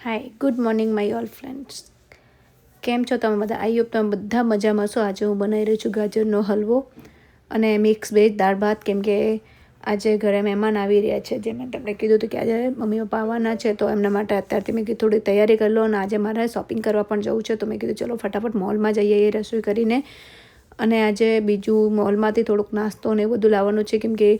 Hi good morning my all friends કેમ છો તમે બધા? આઈ હોપ તમે બધા મજામાં છો. આજે હું બનાવી રહી છું ગાજરનો હલવો અને મિક્સ વેજ દાળ, ભાત. કેમ કે આજે ઘરે મહેમાન આવી રહ્યા છે, જે મેં તમને કીધું હતું કે આજે મમ્મી, પપ્પા આવવાના છે, તો એમના માટે અત્યારથી મેં કીધું થોડી તૈયારી કરી લો અને આજે મારે શોપિંગ કરવા પણ જવું છે, તો મેં કીધું ચલો ફટાફટ મોલમાં જઈએ એ રસોઈ કરીને. અને આજે બીજું મોલમાંથી થોડુંક નાસ્તો ને એ બધું લાવવાનું છે, કેમ કે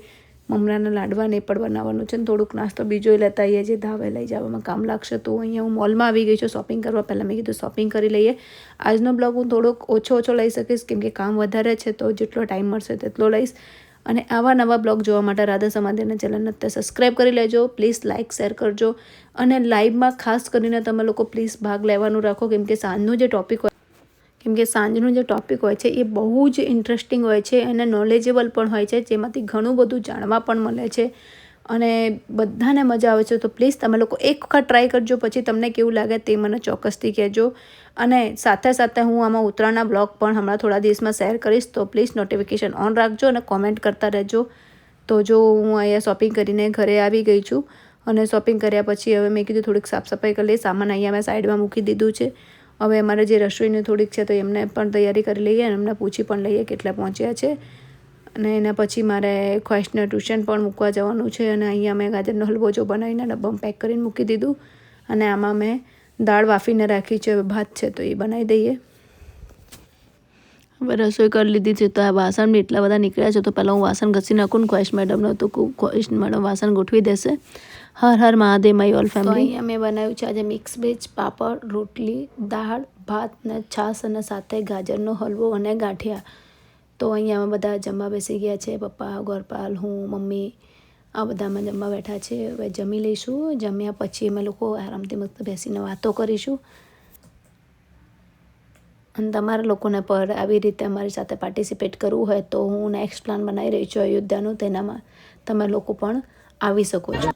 મમરાના લાડવા ને એ પણ બનાવવાનું છે ને થોડુંક નાસ્તો બીજો લેતા આવીએ જે ધાવે લઈ જવામાં કામ લાગશે તો અહીંયા હું મોલમાં આવી ગઈ છું શોપિંગ કરવા. પહેલાં મેં કીધું શોપિંગ કરી લઈએ. આજનો બ્લોગ હું થોડોક ઓછો ઓછો લઈ શકીશ, કેમ કે કામ વધારે છે તો જેટલો ટાઈમ મળશે તેટલો લઈશ. અને આવા નવા બ્લોગ જોવા માટે રાધા સમાધિના ચેનલને અત્યારે સબસ્ક્રાઈબ કરી લેજો. પ્લીઝ લાઇક શેર કરજો. અને લાઈવમાં ખાસ કરીને તમે લોકો પ્લીઝ ભાગ લેવાનું રાખો, કેમ કે સાંજનું જે ટોપિક કેમ કે સાંજનું જે ટૉપિક હોય છે, એ બહુ જ ઇન્ટરેસ્ટિંગ હોય છે અને નોલેજેબલ પણ હોય છે, જેમાંથી ઘણું બધું જાણવા પણ મળે છે. અને બધાને મજા આવે છે, તો પ્લીઝ તમે લોકો એક વખત ટ્રાય કરજો, પછી તમને કેવું લાગે તે મને ચોક્કસથી કહેજો. અને સાથે સાથે હું આમાં ઉત્તરાયણના બ્લોગ પણ હમણાં થોડા દિવસમાં શેર કરીશ, તો પ્લીઝ નોટિફિકેશન ઓન રાખજો અને કોમેન્ટ કરતા રહેજો. તો જો હું અહીંયા શોપિંગ કરીને ઘરે આવી ગઈ છું અને શોપિંગ કર્યા પછી હવે મેં કીધું થોડીક સાફ સફાઈ કરી લઈ સામાન અહીંયા મેં સાઈડમાં મૂકી દીધું છે. હવે અમારે જે રસોઈની થોડીક છે તો એમને પણ તૈયારી કરી લઈએ અને એમને પૂછી પણ લઈએ કેટલા પહોંચ્યા છે. અને એના પછી મારે ખ્વાહિશને ટ્યુશન પણ મૂકવા જવાનું છે અને અહીંયા મેં ગાજરનો હલવો જો બનાવીને ડબ્બામાં પેક કરીને મૂકી દીધું. અને આમાં મેં દાળ વાફીને રાખી છે, ભાત છે તો એ બનાવી દઈએ. હવે રસોઈ કરી લીધી છે તો આ વાસણ બી એટલા બધા નીકળ્યા છે તો પહેલાં હું વાસણ ઘસી નાખું ને ખ્વાહિશ મેડમનો તો ખ્વાહિશ મેડમ વાસણ ગોઠવી દેશે. Har Har Mahadev my all family અહીંયા મેં બનાવ્યું છે આજે મિક્સ વેજ પાપડ, રોટલી, દાળ, ભાત ને છાશ અને સાથે ગાજરનો હલવો અને ગાંઠિયા. તો અહીંયા અમે બધા જમવા બેસી ગયા છે, પપ્પા, ગોરપાલ, હું, મમ્મી, આ બધામાં જમવા બેઠા છે. હવે જમી લઈશું. જમ્યા પછી અમે લોકો આરામથી મસ્ત બેસીને વાતો કરીશું. અને તમારા લોકોને પર આવી રીતે અમારી સાથે પાર્ટિસિપેટ કરવું હોય તો હું નેક્સ્ટ પ્લાન બનાવી રહી છું અયોધ્યાનું, તેનામાં તમે લોકો પણ આવી શકો છો.